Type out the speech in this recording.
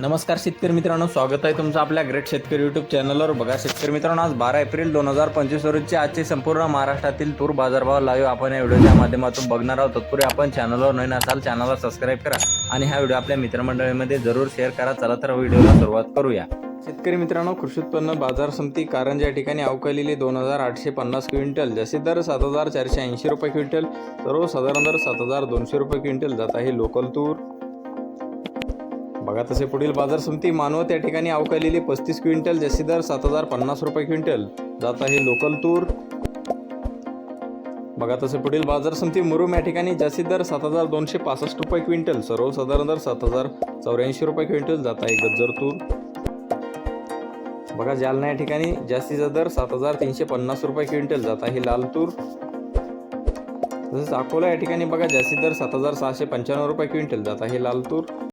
नमस्कार शेतकरी मित्रांनो स्वागत आहे तुमचं आपल्या ग्रेट शेतकरी यूट्यूब चॅनलवर बघा शेतकरी मित्रांनो आज बारा एप्रिल दोन हजार पंचवीस रोजचे आजचे संपूर्ण महाराष्ट्रातील तूर बाजारभाव लाईव्ह आपण या व्हिडिओच्या माध्यमातून बघणार आहोत. तत्पूर्वी आपण चॅनलवर नवीन असाल चॅनलला सबस्क्राईब करा आणि हा व्हिडिओ आपल्या मित्रमंडळीमध्ये जरूर शेअर करा. चला तर व्हिडिओला सुरुवात करूया. शेतकरी मित्रांनो कृषी उत्पन्न बाजार समिती कारण या ठिकाणी अवकालेली दोन हजार आठशे पन्नास क्विंटल जसे दर सात हजार चारशे ऐंशी रुपये क्विंटल सर्वसाधारण दर सात हजार दोनशे रुपये क्विंटल जात आहे लोकल तूर. बघा तसे पुढील बाजार समिती मानवत या ठिकाणी अवकालेली पस्तीस क्विंटल जसे दर सात हजार पन्नास रुपये क्विंटल. जात आहे लोकल तूर. बघा तसे पुढील बाजार समिती मुरुम या ठिकाणी जास्तीत दर सात हजार दोनशे पासष्ट रुपये क्विंटल सर्वसाधारण दर सात हजार चौऱ्याऐंशी रुपये क्विंटल जात आहे गज्जर तूर. बघा जालना या ठिकाणी जास्तीचा दर सात हजार तीनशे पन्नास रुपये क्विंटल जात आहे लाल तूर. तसेच अकोला या ठिकाणी बघा जास्तीत दर सात हजार सहाशे पंच्याण्णव रुपये क्विंटल जात आहे लाल तूर.